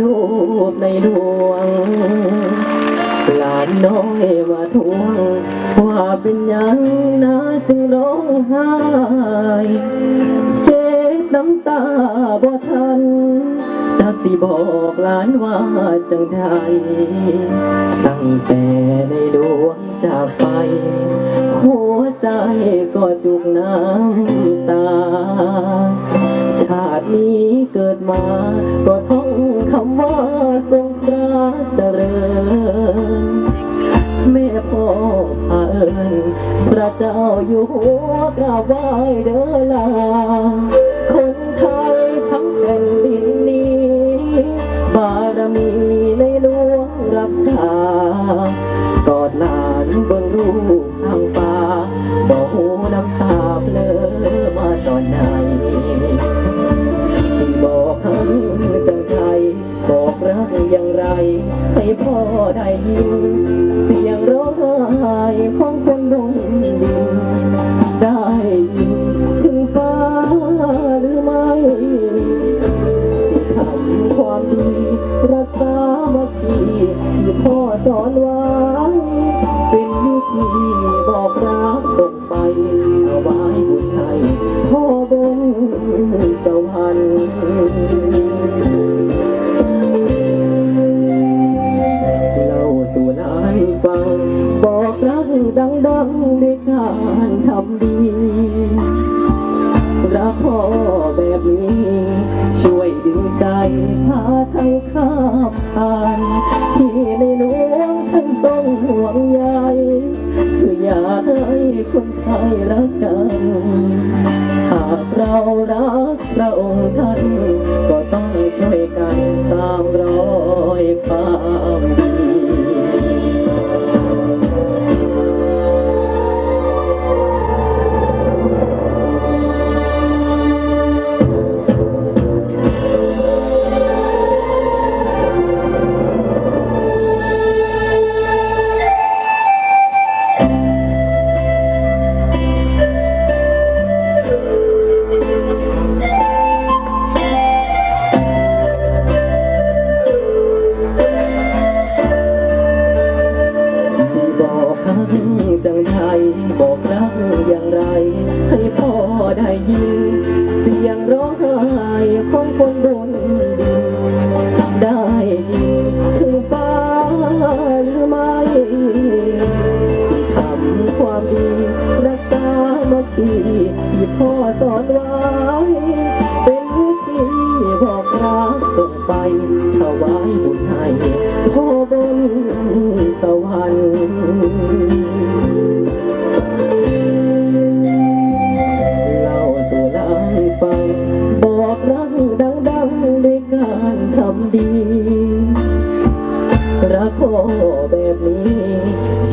รูปในดวง หลานน้อยมาทวง ว่าเป็นยังนะจึงร้องไห้เช็ดน้ำตาบ่ทันจะสิบอกหลานว่าจังใดาตินี้เกิดมาก็ท่องคำว่าทรงพระเจริญ แม่พ่อพาเอิญพระเจ้าอยู่หัวกราบไหว้เด้อลา คนไทยทั้งแผ่นดินนี้ บารมีในหลวงรักษากอดลา วาไว้บุญไทยพ่อบนสวรรค์เล่าสู่หลานฟัง บอกรักดังๆด้วยการทำดี รักพ่อ คนไทยรักกัน หากเรารักพระองค์ท่าน ก็ต้องช่วยกันตามรอยไป บอกรักอย่างไร ให้พ่อได้ยิน เสียงร้องไห้ของคนบนดินได้ยินถึงฟ้าหรือไม่ทำความดีรักษามาคีที่พ่อสอนไว้ เป็นวิธีบอกรักส่งไปถวายบุญให้พ่อบนสวรรค์ ทำดี รักพ่อแบบนี้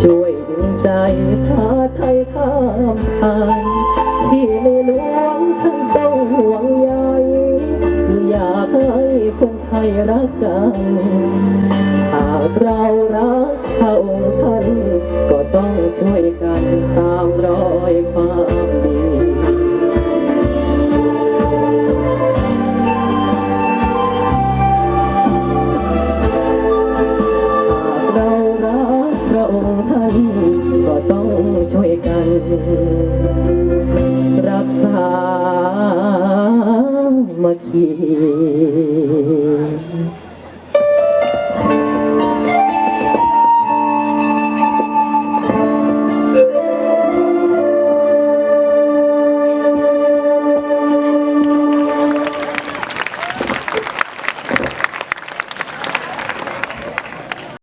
ช่วยดึงใจพระไทยข้ามผ่านที่ไม่ลวงท่านต้องห่วงใยคืออยากให้คนไทยรักกันหากเรารักพระองค์ท่าน ก็ต้องช่วยกันตามรอยความ y, y